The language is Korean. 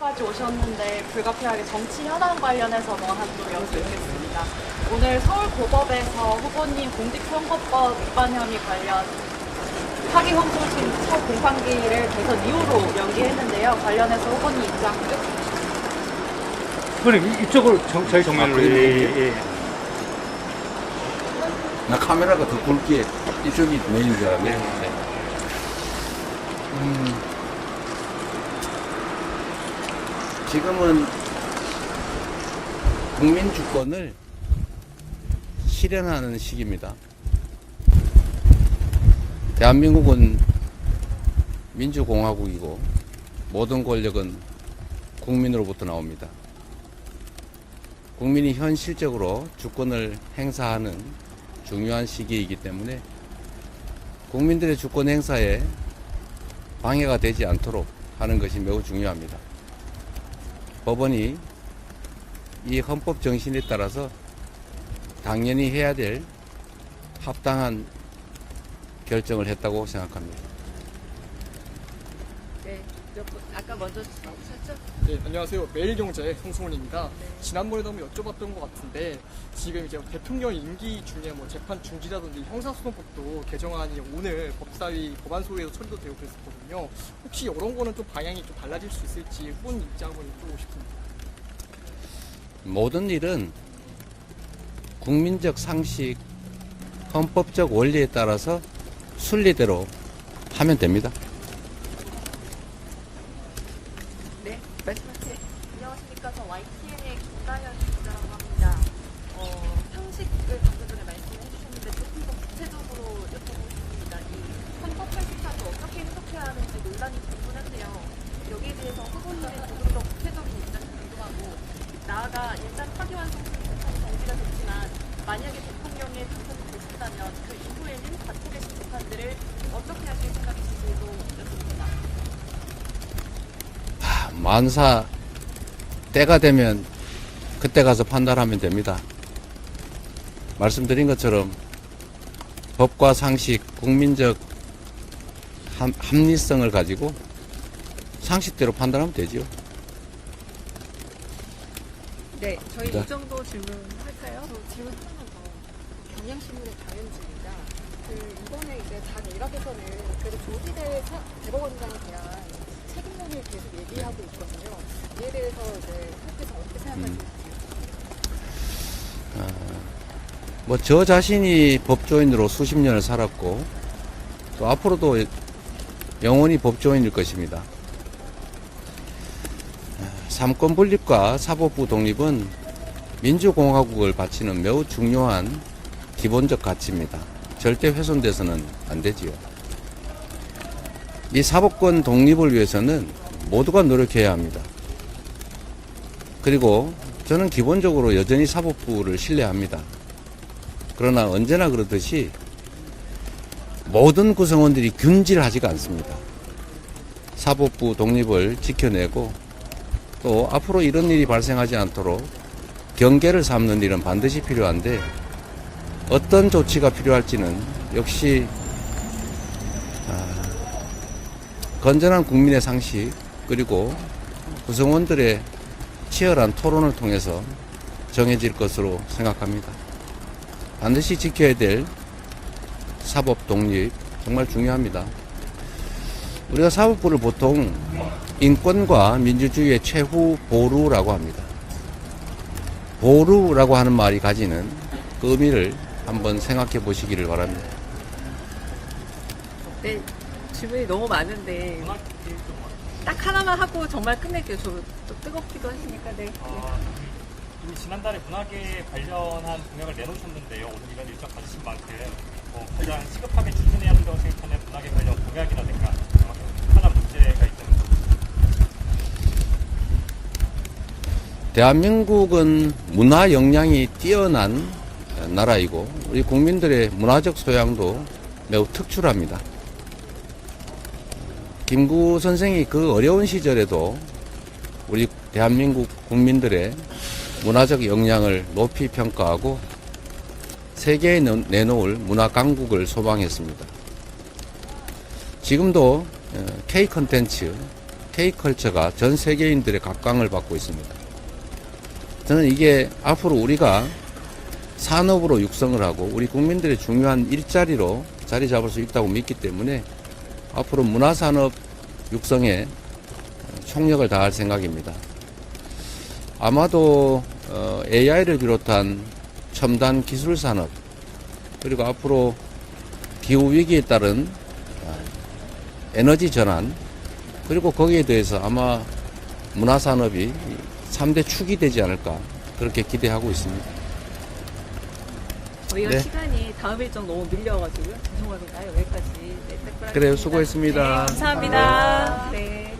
까지 오셨는데 불가피하게 정치 현안 관련해서만 한좀 여쭙겠습니다. 오늘 서울고법에서 후보님 공직선거법 위반 혐의 관련 사기 항소심 첫 공판기를 대선 이후로 연기했는데요. 관련해서 후보님 입장 부탁드립니다. 그럼 이쪽으로 정, 저희 정면으로 아, 예? 예, 예. 나 카메라가 더 굵게 이쪽이 메인 줄 알았네. 음, 지금은 국민 주권을 실현하는 시기입니다. 대한민국은 민주공화국이고 모든 권력은 국민으로부터 나옵니다. 국민이 현실적으로 주권을 행사하는 중요한 시기이기 때문에 국민들의 주권 행사에 방해가 되지 않도록 하는 것이 매우 중요합니다. 법원이 이 헌법 정신에 따라서 당연히 해야 될 합당한 결정을 했다고 생각합니다. 네, 아까 먼저 주셨죠? 네, 안녕하세요. 매일경제 송승훈입니다. 지난번에도 한번 여쭤봤던 것 같은데 지금 이제 대통령 임기 중에 뭐 재판 중지라든지 형사소송법도 개정안이 오늘 법사위 법안 소위에서 처리도 되고 그랬었거든요. 혹시 이런 거는 좀 방향이 좀 달라질 수 있을지 후보님 입장을 여쭤보고 싶습니다. 모든 일은 국민적 상식, 헌법적 원리에 따라서 순리대로 하면 됩니다. 네, 말씀하세요. 안녕하십니까. 저 YTN의 김가현 기자라고 합니다. 어, 상식을 방금 전에 말씀해 주셨는데 조금 더 구체적으로 여쭤보겠습니다. 이 헌법 84도 어떻게 해석해야 하는지 논란이 분분한데요. 여기에 후보님의 조금 더 구체적인 입장이 궁금하고 나아가 일단 재판이 정지가 됐지만 만약에 대통령의 당선이 되신다면 그 이후에는 받고 계신 재판들을 어떻게 하실 생각이신지도 여쭙습니다. 만사 때가 되면 그때 가서 판단하면 됩니다. 말씀드린 것처럼 법과 상식, 국민적 함- 합리성을 가지고 상식대로 판단하면 되죠. 네, 저희 네. 이 정도 질문할까요? 저 질문 하나만 더. 경향신문의 장현지입니다. 그 이번에 이제 당 일각에서는 그래도 조지대 사- 대법원장에 대한 책임론을 계속 얘기하고 있거든요. 이에 대해서 이제 후보께서 어떻게 생각하시는지. 뭐저 자신이 법조인으로 수십 년을 살았고 또 앞으로도 영원히 법조인일 것입니다. 삼권 분립과 사법부 독립은 민주공화국을 바치는 매우 중요한 기본적 가치입니다. 절대 훼손돼서는 안 되지요. 이 사법권 독립을 위해서는 모두가 노력해야 합니다. 그리고 저는 기본적으로 여전히 사법부를 신뢰합니다. 그러나 언제나 그렇듯이 모든 구성원들이 균질하지가 않습니다. 사법부 독립을 지켜내고 또 앞으로 이런 일이 발생하지 않도록 경계를 삼는 일은 반드시 필요한데 어떤 조치가 필요할지는 역시 아, 건전한 국민의 상식 그리고 구성원들의 치열한 토론을 통해서 정해질 것으로 생각합니다. 반드시 지켜야 될 사법 독립 정말 중요합니다. 우리가 사법부를 보통 인권과 민주주의의 최후 보루라고 합니다. 보루라고 하는 말이 가지는 그 의미를 한번 생각해 보시기를 바랍니다. 네, 질문이 너무 많은데 딱 하나만 하고 정말 끝낼게요. 저또 뜨겁기도 하시니까 네. 아, 이미 지난달에 문학에 관련한 공약을 내놓으셨는데요. 오늘 이런 일정 가지신 만큼 뭐 가장 시급하게 추진해야 된다고 생각하는 문학에 관련 공약이라든가 어, 하나 문제가 있다면 대한민국은 문화 역량이 뛰어난 나라이고 우리 국민들의 문화적 소양도 매우 특출합니다. 김구 선생이 그 어려운 시절에도 우리 대한민국 국민들의 문화적 역량을 높이 평가하고 세계에 내- 내놓을 문화 강국을 소망했습니다. 지금도 어, K 컨텐츠 K컬처가 전 세계인들의 각광을 받고 있습니다. 저는 이게 앞으로 우리가 산업으로 육성을 하고 우리 국민들의 중요한 일자리로 자리 잡을 수 있다고 믿기 때문에 앞으로 문화산업 육성에 총력을 다할 생각입니다. 아마도 AI를 비롯한 첨단 기술 산업 그리고 앞으로 기후 위기에 따른 어, 에너지 전환 그리고 거기에 대해서 아마 문화산업이 3대 축이 되지 않을까 그렇게 기대하고 있습니다. 저희가 네. 시간이 다음 일정 너무 밀려가지고요. 죄송합니다. 여기까지 네, 딱 그래요, 수고했습니다. 네, 감사합니다. 네.